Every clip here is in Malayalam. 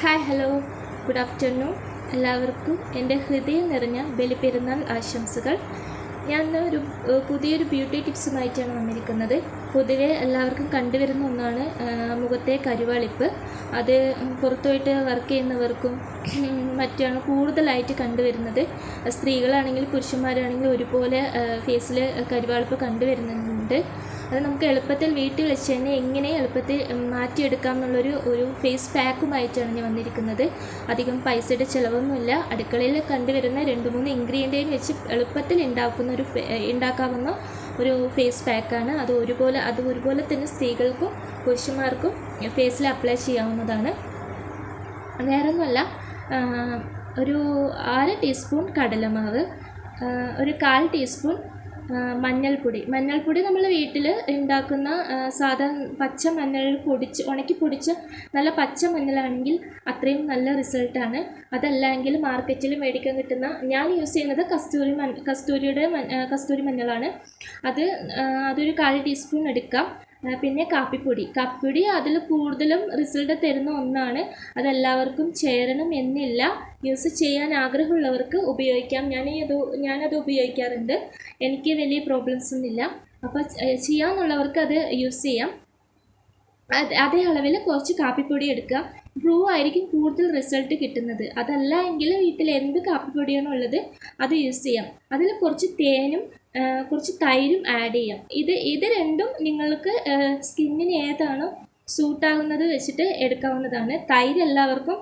Hi hello. Good afternoon. എല്ലാവർക്കും എന്റെ ഹൃദയം നിറഞ്ഞ ബലിപ്പെരുന്നാൾ ആശംസകൾ. ഞാൻ ഇന്ന് ഒരു പുതിയൊരു ബ്യൂട്ടി ടിപ്സുമായിട്ടാണ് വന്നിരിക്കുന്നത്. പൊതുവേ എല്ലാവർക്കും കണ്ടുവരുന്ന ഒന്നാണ് മുഖത്തെ കരുവാളിപ്പ്. അത് പുറത്തു പോയിട്ട് വർക്ക് ചെയ്യുന്നവർക്കും മറ്റാണ് കൂടുതലായിട്ട് കണ്ടുവരുന്നത്. സ്ത്രീകളാണെങ്കിലും പുരുഷന്മാരാണെങ്കിലും ഒരുപോലെ ഫേസിൽ കരുവാളിപ്പ് കണ്ടുവരുന്നുണ്ട്. അത് നമുക്ക് എളുപ്പത്തിൽ വീട്ടിൽ വെച്ച് തന്നെ എങ്ങനെ എളുപ്പത്തിൽ മാറ്റിയെടുക്കാം എന്നുള്ളൊരു ഒരു ഫേസ് പാക്കുമായിട്ടാണ് ഞാൻ വന്നിരിക്കുന്നത്. അധികം പൈസയുടെ ചിലവൊന്നുമില്ല. അടുക്കളയിൽ കണ്ടുവരുന്ന രണ്ട് മൂന്ന് ഇൻഗ്രീഡിയന്റ് വെച്ച് എളുപ്പത്തിൽ ഉണ്ടാക്കുന്ന ഒരു ഉണ്ടാക്കാവുന്ന ഒരു ഫേസ് പാക്കാണ് അത് ഒരുപോലെ അത് ഒരുപോലെ തന്നെ സ്ത്രീകൾക്കും പുരുഷന്മാർക്കും ഫേസിൽ അപ്ലൈ ചെയ്യാവുന്നതാണ്. വേറൊന്നുമല്ല ഒരു അര ടീസ്പൂൺ കടലമാവ് ഒരു കാൽ ടീസ്പൂൺ മഞ്ഞൾപ്പൊടി. മഞ്ഞൾപ്പൊടി നമ്മൾ വീട്ടിൽ ഉണ്ടാക്കുന്ന സാധാ പച്ച മഞ്ഞൾ പൊടിച്ച് ഉണക്കി പൊടിച്ച് നല്ല പച്ച മഞ്ഞളാണെങ്കിൽ അത്രയും നല്ല റിസൾട്ടാണ്. അതല്ലെങ്കിൽ മാർക്കറ്റിൽ മേടിക്കാൻ കിട്ടുന്ന ഞാൻ യൂസ് ചെയ്യുന്നത് കസ്തൂരി മഞ്ഞ കസ്തൂരിയുടെ കസ്തൂരി മഞ്ഞളാണ്. അത് അതൊരു കാൽ ടീസ്പൂൺ എടുക്കാം. പിന്നെ കാപ്പിപ്പൊടി. കാപ്പിപ്പൊടി അതിൽ കൂടുതലും റിസൾട്ട് തരുന്ന ഒന്നാണ് അതെല്ലാവർക്കും ചേരണം എന്നില്ല. യൂസ് ചെയ്യാൻ ആഗ്രഹമുള്ളവർക്ക് ഉപയോഗിക്കാം. ഞാൻ ഈ അത് ഞാനത് ഉപയോഗിക്കാറുണ്ട്. എനിക്ക് വലിയ പ്രോബ്ലംസ് ഒന്നുമില്ല അപ്പോൾ ചെയ്യാമെന്നുള്ളവർക്ക് അത് യൂസ് ചെയ്യാം. അതേ അളവിൽ കുറച്ച് കാപ്പിപ്പൊടി എടുക്കുക. ബ്രൂ ആയിരിക്കും കൂടുതൽ റിസൾട്ട് കിട്ടുന്നത്. അതല്ല എങ്കിൽ വീട്ടിൽ എന്ത് കാപ്പിപ്പൊടിയാണോ ഉള്ളത് അത് യൂസ് ചെയ്യാം. അതിൽ കുറച്ച് തേനും കുറച്ച് തൈരും ആഡ് ചെയ്യാം. ഇത് ഇത് രണ്ടും നിങ്ങൾക്ക് സ്കിന്നിന് ഏതാണോ സൂട്ടാകുന്നത് വെച്ചിട്ട് എടുക്കാവുന്നതാണ്. തൈര് എല്ലാവർക്കും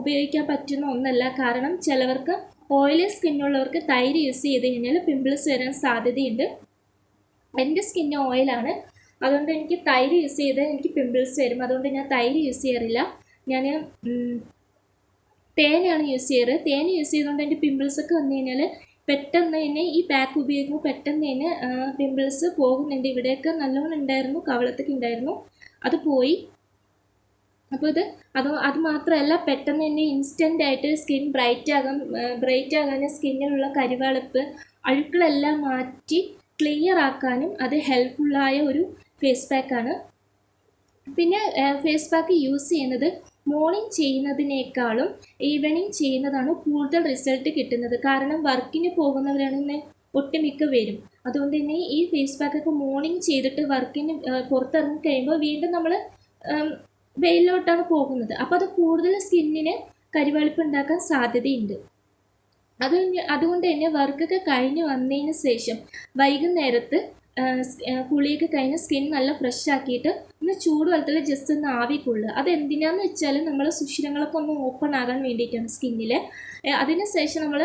ഉപയോഗിക്കാൻ പറ്റുന്ന ഒന്നല്ല. കാരണം ചിലവർക്ക് ഓയിലി സ്കിന്നുള്ളവർക്ക് തൈര് യൂസ് ചെയ്ത് കഴിഞ്ഞാൽ പിമ്പിൾസ് വരാൻ സാധ്യതയുണ്ട്. എന്റെ സ്കിന്ന് ഓയിലാണ് അതുകൊണ്ട് എനിക്ക് തൈര് യൂസ് ചെയ്താൽ എനിക്ക് പിമ്പിൾസ് വരും. അതുകൊണ്ട് ഞാൻ തൈര് യൂസ് ചെയ്യാറില്ല. ഞാൻ തേനാണ് യൂസ് ചെയ്യാറ്. തേൻ യൂസ് ചെയ്തുകൊണ്ട് എന്റെ പിമ്പിൾസ് ഒക്കെ വന്നു കഴിഞ്ഞാൽ പെട്ടെന്ന് തന്നെ ഈ പാക്ക് ഉപയോഗിക്കുമ്പോൾ പെട്ടെന്ന് തന്നെ പിമ്പിൾസ് പോകുന്നുണ്ട്. ഇവിടെയൊക്കെ നല്ലോണം ഉണ്ടായിരുന്നു കവളത്തൊക്കെ ഉണ്ടായിരുന്നു. അത് പോയി. അപ്പോൾ ഇത് അത് അത് മാത്രമല്ല പെട്ടെന്ന് തന്നെ ഇൻസ്റ്റന്റ് ആയിട്ട് സ്കിൻ ബ്രൈറ്റ് ആകാൻ ബ്രൈറ്റ് ആകാൻ സ്കിന്നിലുള്ള കരിവാളിപ്പ് അഴുക്കളെല്ലാം മാറ്റി ക്ലിയർ ആക്കാനും അത് ഹെൽപ്ഫുള്ളായ ഒരു ഫേസ് പാക്കാണ് പിന്നെ ഫേസ് പാക്ക് യൂസ് ചെയ്യുന്നത് മോർണിംഗ് ചെയ്യുന്നതിനേക്കാളും ഈവനിങ് ചെയ്യുന്നതാണ് കൂടുതൽ റിസൾട്ട് കിട്ടുന്നത്. കാരണം വർക്കിന് പോകുന്നവരാണെന്ന് ഒട്ടുമിക്ക വരും അതുകൊണ്ട് തന്നെ ഈ ഫേസ് പാക്കൊക്കെ മോർണിംഗ് ചെയ്തിട്ട് വർക്കിന് പുറത്തിറങ്ങി കഴിയുമ്പോൾ വീണ്ടും നമ്മൾ വെയിലോട്ടാണ് പോകുന്നത്. അപ്പോൾ അത് കൂടുതൽ സ്കിന്നിന് കരിവെളുപ്പ് ഉണ്ടാക്കാൻ സാധ്യതയുണ്ട്. അത് അതുകൊണ്ട് തന്നെ വർക്കൊക്കെ കഴിഞ്ഞ് വന്നതിന് ശേഷം വൈകുന്നേരത്ത് കുളിയൊക്കെ കഴിഞ്ഞ് സ്കിൻ നല്ല ഫ്രഷ് ആക്കിയിട്ട് ഒന്ന് ചൂടുവെള്ളത്തിൽ ജസ്റ്റ് ഒന്ന് ആവി കൊള്ളുക. അത് എന്തിനാന്ന് വെച്ചാൽ നമ്മൾ സുഷിരങ്ങളൊക്കെ ഒന്ന് ഓപ്പൺ ആകാൻ വേണ്ടിയിട്ടാണ് സ്കിന്നിൽ അതിന് ശേഷം നമ്മൾ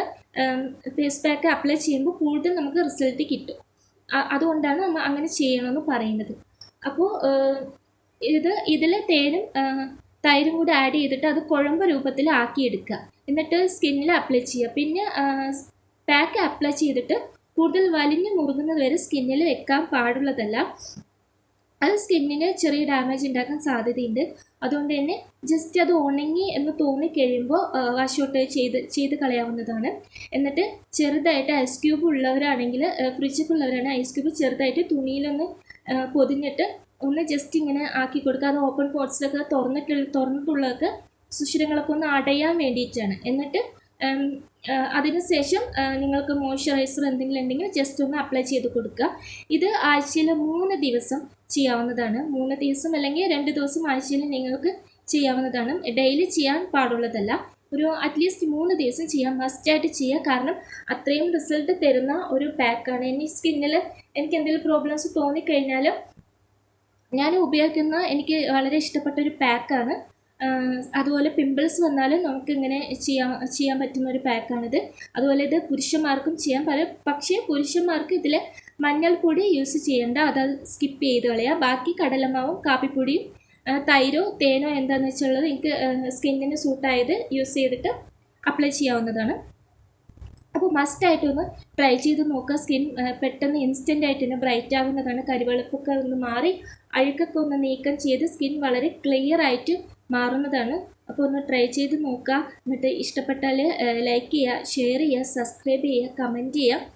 ഫേസ് പാക്ക് അപ്ലൈ ചെയ്യുമ്പോൾ കൂടുതൽ നമുക്ക് റിസൾട്ട് കിട്ടും. അതുകൊണ്ടാണ് നമ്മൾ അങ്ങനെ ചെയ്യണമെന്ന് പറയുന്നത്. അപ്പോൾ ഇത് ഇതിൽ തേനും തൈരും കൂടി ആഡ് ചെയ്തിട്ട് അത് കുഴമ്പ് രൂപത്തിൽ ആക്കിയെടുക്കുക. എന്നിട്ട് സ്കിന്നിൽ അപ്ലൈ ചെയ്യുക. പിന്നെ പാക്ക് അപ്ലൈ ചെയ്തിട്ട് കൂടുതൽ വലിഞ്ഞു മുറുകുന്നത് വരെ സ്കിന്നിൽ വെക്കാൻ പാടുള്ളതല്ല. അത് സ്കിന്നിന് ചെറിയ ഡാമേജ് ഉണ്ടാക്കാൻ സാധ്യതയുണ്ട്. അതുകൊണ്ട് തന്നെ ജസ്റ്റ് അത് ഉണങ്ങി എന്ന് തോന്നി കഴിയുമ്പോൾ വാഷ് ഔട്ട് ചെയ്ത് ചെയ്ത് കളയാവുന്നതാണ്. എന്നിട്ട് ചെറുതായിട്ട് ഐസ് ക്യൂബ് ഉള്ളവരാണെങ്കിൽ ഫ്രിഡ്ജൊക്കെ ഉള്ളവരാണ് ഐസ് ക്യൂബ് ചെറുതായിട്ട് തുണിയിലൊന്ന് പൊതിഞ്ഞിട്ട് ഒന്ന് ജസ്റ്റ് ഇങ്ങനെ ആക്കി കൊടുക്കുക. അത് ഓപ്പൺ പോട്ട്സിലൊക്കെ തുറന്നിട്ടുള്ള തുറന്നിട്ടുള്ളതൊക്കെ സുഷിരങ്ങളൊക്കെ ഒന്ന് അടയാൻ വേണ്ടിയിട്ടാണ്. എന്നിട്ട് അതിനുശേഷം നിങ്ങൾക്ക് മോയ്സ്ചറൈസർ എന്തെങ്കിലും ഉണ്ടെങ്കിൽ ജസ്റ്റ് ഒന്ന് അപ്ലൈ ചെയ്ത് കൊടുക്കുക. ഇത് ആഴ്ചയിൽ മൂന്ന് ദിവസം ചെയ്യാവുന്നതാണ്. മൂന്ന് ദിവസം അല്ലെങ്കിൽ രണ്ട് ദിവസം ആഴ്ചയിൽ നിങ്ങൾക്ക് ചെയ്യാവുന്നതാണ്. ഡെയിലി ചെയ്യാൻ പാടുള്ളതല്ല. ഒരു അറ്റ്ലീസ്റ്റ് മൂന്ന് ദിവസം ചെയ്യാം മസ്റ്റായിട്ട് ചെയ്യുക. കാരണം അത്രയും റിസൾട്ട് തരുന്ന ഒരു പാക്കാണ് ഇനി സ്കിന്നിൽ എനിക്ക് എന്തെങ്കിലും പ്രോബ്ലംസ് തോന്നിക്കഴിഞ്ഞാലും ഞാൻ ഉപയോഗിക്കുന്ന എനിക്ക് വളരെ ഇഷ്ടപ്പെട്ട ഒരു പാക്കാണ് അതുപോലെ പിമ്പിൾസ് വന്നാലും നമുക്ക് ഇങ്ങനെ ചെയ്യാൻ ചെയ്യാൻ പറ്റുന്ന ഒരു പാക്കാണിത് അതുപോലെ ഇത് പുരുഷന്മാർക്കും ചെയ്യാൻ പല പക്ഷേ പുരുഷന്മാർക്ക് ഇതിൽ മഞ്ഞൾപ്പൊടി യൂസ് ചെയ്യേണ്ട. അത് സ്കിപ്പ് ചെയ്ത് കളയുക ബാക്കി കടലമാവും കാപ്പിപ്പൊടിയും തൈരോ തേനോ എന്താണെന്ന് വെച്ചുള്ളത് എനിക്ക് സ്കിന്നിന് സൂട്ടായത് യൂസ് ചെയ്തിട്ട് അപ്ലൈ ചെയ്യാവുന്നതാണ്. അപ്പോൾ മസ്റ്റായിട്ടൊന്ന് ട്രൈ ചെയ്ത് നോക്കുക സ്കിൻ പെട്ടെന്ന് ഇൻസ്റ്റന്റ് ആയിട്ട് തന്നെ ബ്രൈറ്റ് ആകുന്നതാണ് കരിവെളുപ്പൊക്കെ ഒന്ന് മാറി അഴുക്കൊക്കെ ഒന്ന് നീക്കം ചെയ്ത് സ്കിൻ വളരെ ക്ലിയർ ആയിട്ട് മാറുന്നതാണ്. അപ്പോൾ ഒന്ന് ട്രൈ ചെയ്ത് നോക്കുക എന്നിട്ട് ഇഷ്ടപ്പെട്ടാൽ ലൈക്ക് ചെയ്യുക ഷെയർ ചെയ്യുക സബ്സ്ക്രൈബ് ചെയ്യുക കമന്റ് ചെയ്യുക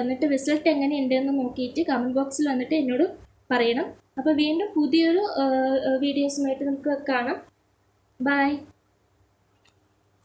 എന്നിട്ട് റിസൾട്ട് എങ്ങനെയുണ്ടെന്ന് നോക്കിയിട്ട് കമന്റ് ബോക്സിൽ വന്നിട്ട് എന്നോട് പറയണം. അപ്പോൾ വീണ്ടും പുതിയൊരു വീഡിയോസുമായിട്ട് നമുക്ക് കാണാം. ബൈ